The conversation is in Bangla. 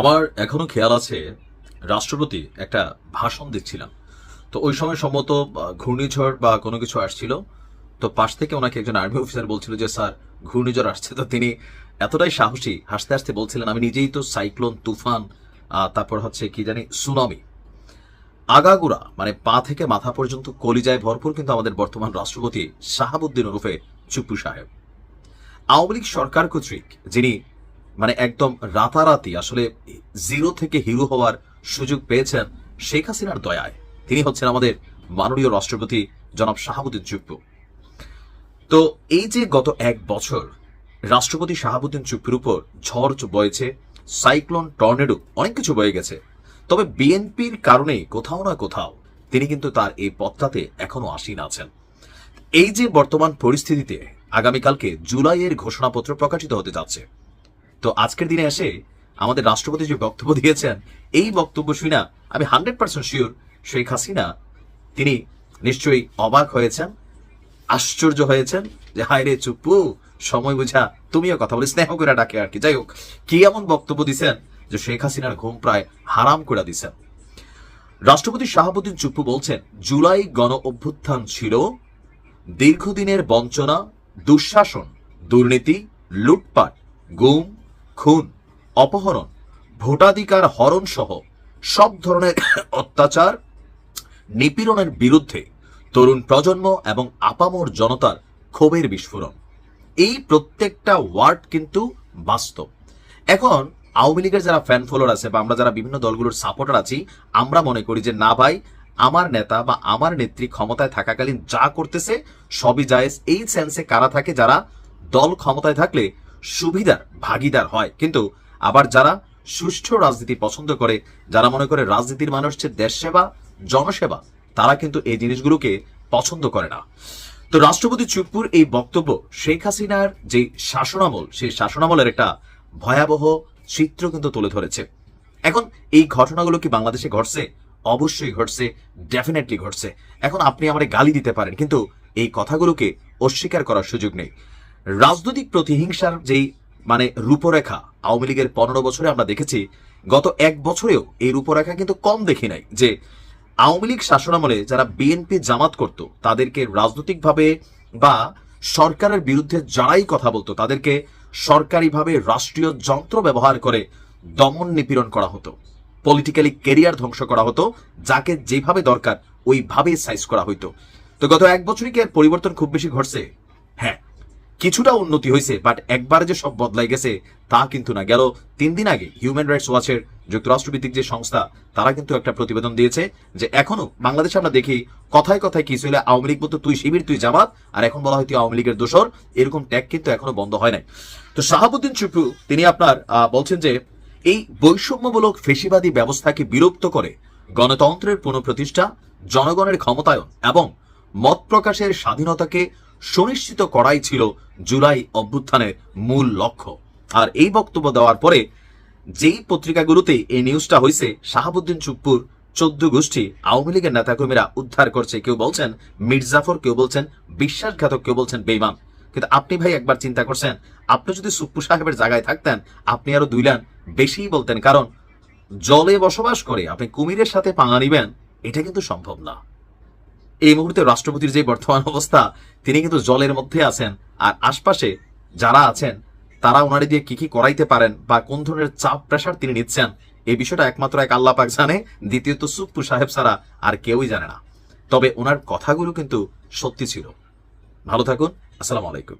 আমার এখনও খেয়াল আছে, রাষ্ট্রপতি একটা ভাষণ দিচ্ছিলাম। তো ওই সময় সম্ভবত ঘূর্ণিঝড় বা কোনো কিছু আসছিল। তো পাশ থেকে ওনাকে একজন আর্মি অফিসার বলছিল যে, স্যার, ঘূর্ণিঝড় আসছে। তো তিনি এতটাই সাহসী, হাসতে হাসতে বলছিলেন, আমি নিজেই তো সাইক্লোন, তুফান তারপর হচ্ছে কি জানি, সুনামি। আগাগুড়া মানে পা থেকে মাথা পর্যন্ত কলিজায় ভরপুর কিন্তু আমাদের বর্তমান রাষ্ট্রপতি শাহাবুদ্দিন ওরফে চুপ্পু সাহেব। আওয়ামী লীগ সরকার কর্তৃক যিনি মানে একদম রাতারাতি, আসলে জিরো থেকে হিরো হওয়ার সুযোগ পেয়েছেন শেখ হাসিনার দয়ায়। তিনি হচ্ছেন আমাদের মাননীয় রাষ্ট্রপতি জনাব শাহাবুদ্দিন চুপ্পু। তো এই যে গত এক বছর রাষ্ট্রপতি শাহাবুদ্দিন চুপ্পুর উপর ঝড় বয়েছে, সাইক্লোন টর্নেডো অনেক কিছু বয়ে গেছে। তবে বিএনপির কারণে কোথাও না কোথাও তিনি কিন্তু তার এই পথটাতে এখনও আসীন আছেন। এই যে বর্তমান পরিস্থিতিতে আগামীকালকে জুলাইয়ের ঘোষণাপত্র প্রকাশিত হতে যাচ্ছে তো আজকের দিনে এসে আমাদের রাষ্ট্রপতি যে বক্তব্য দিয়েছেন, এই বক্তব্য শুনে আমি hundred percent sure Sheikh Hasina তিনি নিশ্চয়ই অবাক হয়েছেন, আশ্চর্য হয়েছেন যে, হায় রে চুপু সময় বুঝা তুমিও কথা বলে, স্নেহ করে ডাকে আর কি। যাই হোক, কি এমন বক্তব্য দিছেন যে, শেখ হাসিনার ঘুম প্রায় হারাম করে দিছেন? রাষ্ট্রপতি শাহাবুদ্দিন চুপ্পু বলছেন, জুলাই গণ অভ্যুত্থান ছিল, দীর্ঘদিনের বঞ্চনা, দুঃশাসন, দুর্নীতি, লুটপাট, গুম খুন, অপহরণ, ভোটাধিকার হরণ সহ সব ধরনের অত্যাচার, নিপীড়নের বিরুদ্ধে তরুণ প্রজন্ম এবং আপামর জনতার ক্ষোভের বিস্ফোরণ। এই প্রত্যেকটা ওয়ার্ড কিন্তু বাস্তব। এখন আওয়ামী লীগের যারা ফ্যান ফলোয়ার আছে বা আমরা যারা বিভিন্ন দলগুলোর সাপোর্টার আছি, আমরা মনে করি যে না ভাই, আমার নেতা বা আমার নেত্রী ক্ষমতায় থাকাকালীন যা করতেছে, সবই জায়েজ। এই সেন্সে কারা থাকে যারা দল ক্ষমতায় থাকলে সুবিধার ভাগিদার হয়। কিন্তু আবার যারা সুষ্ঠু রাজনীতি পছন্দ করে, যারা মনে করে রাজনীতির মানুষ হচ্ছে দেশ সেবা জনসেবা, তারা কিন্তু এই জিনিসগুলোকে পছন্দ করে না। তো রাষ্ট্রপতি চুপ্পুর এই বক্তব্য শেখ হাসিনার যে শাসনামল, সেই শাসনামলের একটা ভয়াবহ চিত্র কিন্তু তুলে ধরেছে। এখন এই ঘটনাগুলো কি বাংলাদেশে ঘটছে? অবশ্যই ঘটছে ডেফিনেটলি ঘটছে। এখন আপনি আমারে গালি দিতে পারেন, কিন্তু এই কথাগুলোকে অস্বীকার করার সুযোগ নেই। রাজনৈতিক প্রতিহিংসার যেই মানে রূপরেখা, আওয়ামী লীগের পনেরো বছরে আমরা দেখেছি, গত এক বছরেও এই রূপরেখা কিন্তু কম দেখি নাই। যে আওয়ামী লীগ শাসনামলে যারা বিএনপি জামাত করত, তাদেরকে রাজনৈতিকভাবে বা সরকারের বিরুদ্ধে যারাই কথা বলতো, তাদেরকে সরকারিভাবে রাষ্ট্রীয় যন্ত্র ব্যবহার করে দমন নিপীড়ন করা হতো পলিটিক্যালি কেরিয়ার ধ্বংস করা হতো, যাকে যেভাবে দরকার ওইভাবেই সাইজ করা হইতো। তো গত এক বছরই কি পরিবর্তন খুব বেশি ঘটছে? হ্যাঁ। কিছুটা উন্নতি হয়েছে বাট একবারে যে সব বদলাই গেছে, তা কিন্তু না। গেল তিন দিন আগে হিউম্যান রাইটস ওয়াচের যুক্তরাষ্ট্রভিত্তিক যে সংস্থা, তারা কিন্তু একটা প্রতিবেদন দিয়েছে যে এখনও বাংলাদেশে আমরা দেখি কথায় কথায় কিছু হলে আওয়ামী লীগ বলতো, তুই শিবির, তুই জামাত আর এখন বলা হয় তুই আওয়ামী লীগের দোষর। এরকম ট্যাগ কিন্তু এখনও বন্ধ হয় নাই। তো শাহাবুদ্দিন চুপু, তিনি আপনার বলছেন যে এই বৈষম্যমূলক ফেসিবাদী ব্যবস্থাকে বিরক্ত করে গণতন্ত্রের পুনঃপ্রতিষ্ঠা, জনগণের ক্ষমতায়ন এবং মত প্রকাশের স্বাধীনতাকে সুনিশ্চিত করাই ছিল জুলাই অভ্যুত্থানের মূল লক্ষ্য। আর এই বক্তব্য দেওয়ার পরে যেই পত্রিকাগুলোতে এই নিউজটা হয়েছে শাহাবুদ্দিন চুপ্পুর চোদ্দ গোষ্ঠী, আওয়ামী লীগের নেতাকর্মীরা উদ্ধার করছে। কেউ বলছেন মির্জাফর, কেউ বলছেন বিশ্বাসঘাতক, কেউ বলছেন বেইমান কিন্তু আপনি ভাই একবার চিন্তা করছেন, আপনি যদি সুপ্পু সাহেবের জায়গায় থাকতেন, আপনি আরও দুই লান বেশিই বলতেন। কারণ জলে বসবাস করে আপনি কুমিরের সাথে পাঙা নিবেন, এটা কিন্তু সম্ভব না। এই মুহূর্তে রাষ্ট্রপতির যে বর্তমান অবস্থা, তিনি কিন্তু জলের মধ্যে আছেন। আর আশপাশে যারা আছেন, তারা ওনারে দিয়ে কি কি করাইতে পারেন বা কোন ধরনের চাপ প্রেশার তিনি নিচ্ছেন, এই বিষয়টা একমাত্র এক আল্লাহ পাক জানে, দ্বিতীয়ত সুপ্পু সাহেব ছাড়া আর কেউই জানে না। তবে ওনার কথাগুলো কিন্তু সত্যি ছিল। ভালো থাকুন, আসসালামু আলাইকুম।